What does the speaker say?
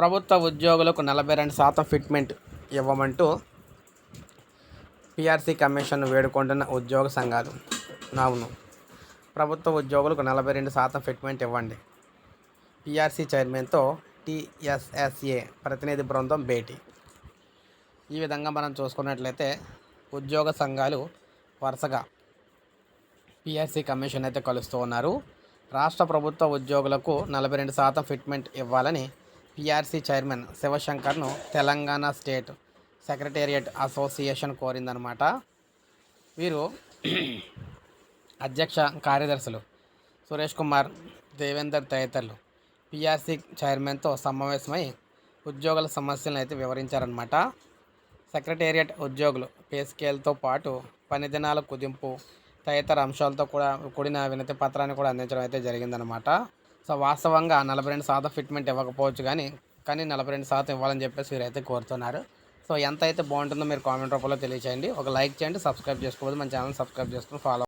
ప్రభుత్వ ఉద్యోగులకు నలభై రెండు శాతం ఫిట్మెంట్ ఇవ్వమంటూ పిఆర్సీ కమిషన్ వేడుకుంటున్న ఉద్యోగ సంఘాలు అవును ప్రభుత్వ ఉద్యోగులకు నలభై రెండు శాతం ఫిట్మెంట్ ఇవ్వండి. పిఆర్సీ చైర్మన్తో టీఎస్ఎస్ఏ ప్రతినిధి బృందం భేటీ. ఈ విధంగా మనం చూసుకున్నట్లయితే ఉద్యోగ సంఘాలు వరుసగా పిఆర్సీ కమిషన్ అయితే కలుస్తూ ఉన్నారు. రాష్ట్ర ప్రభుత్వ ఉద్యోగులకు నలభై రెండు శాతం ఫిట్మెంట్ ఇవ్వాలని పిఆర్సీ చైర్మన్ శివశంకర్ను తెలంగాణ స్టేట్ సెక్రటేరియట్ అసోసియేషన్ కోరిందనమాట. వీరు అధ్యక్ష కార్యదర్శులు సురేష్ కుమార్ దేవేందర్ తదితరులు పిఆర్సీ చైర్మన్తో సమావేశమై ఉద్యోగుల సమస్యలను అయితే వివరించారనమాట. సెక్రటేరియట్ ఉద్యోగులు పే స్కేల్తో పాటు పని దినాల కుదింపు తదితర అంశాలతో కూడా కూడిన వినతి పత్రాన్ని కూడా అందించడం అయితే జరిగిందనమాట. సో వాస్తవంగా నలభై రెండు శాతం ఫిట్మెంట్ ఇవ్వకపోవచ్చు కానీ కానీ నలభై రెండు శాతం ఇవ్వాలని చెప్పేసి వీరైతే కోరుతున్నారు. సో ఎంత అయితే బాగుంటుందో మీరు కామెంట్ రూపంలో తెలియచేయండి. ఒక లైక్ చేయండి సబ్స్క్రైబ్ చేసుకోవద్దు. మన ఛానల్ సబ్స్క్రైబ్ చేసుకుని ఫాలో